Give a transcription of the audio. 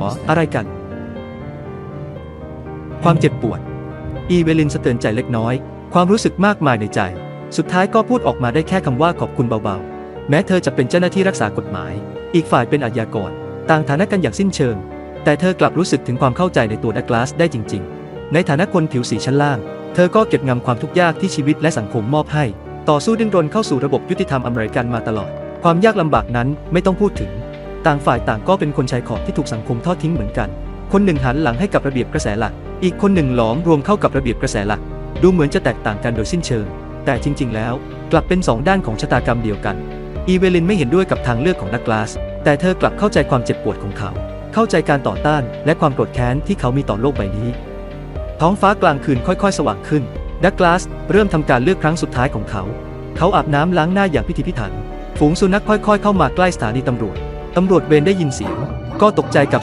อ อะไรกัน ความเจ็บปวด อีเวลินสะเตือนใจเล็กน้อย ความรู้สึกมากมายในใจ สุดท้ายก็พูดออกมาได้แค่คำว่าขอบคุณเบาๆ แม้เธอจะเป็นเจ้าหน้าที่รักษากฎหมาย อีกฝ่ายเป็นอาญากร ต่างฐานะกันอย่างสิ้นเชิง แต่เธอกลับรู้สึกถึงความเข้าใจในตัวดักลาสได้จริง ๆ ในฐานะคนผิวสีชั้นล่าง เธอก็เก็บงำความทุกข์ยากที่ชีวิตและสังคมมอบให้ ต่อสู้ดิ้นรนเข้าสู่ระบบยุติธรรมอเมริกันมาตลอด ความยากลำบากนั้นไม่ต้องพูดถึง ต่างฝ่ายต่างก็เป็นคนชายขอบที่ถูกสังคมทอดทิ้งเหมือนกัน คนหนึ่งหันหลังให้กับระเบียบกระแสหลัก อีกคนหนึ่งหลอมรวมเข้ากับระเบียบกระแสหลัก ดูเหมือนจะแตกต่างกันโดยสิ้นเชิง แต่จริง ๆ แล้ว กลับเป็นสองด้านของชะตากรรมเดียวกัน อีเวลินไม่เห็นด้วยกับทางเลือกของดักลาส แต่เธอกลับเข้าใจความเจ็บปวดของเขา เข้าใจการต่อต้านและความโกรธแค้นที่เขามีต่อโลกใบนี้ ท้องฟ้ากลางคืนค่อย ๆ สว่างขึ้น ดักลาสเริ่มทำการเลือกครั้งสุดท้ายของเขา เขาอาบน้ำล้างหน้าอย่างพิถีพิถัน ฝูงสุนัขค่อย ๆ เข้ามาใกล้สถานีตำรวจ ตำรวจเวรได้ยินเสียง ก็ตกใจกับ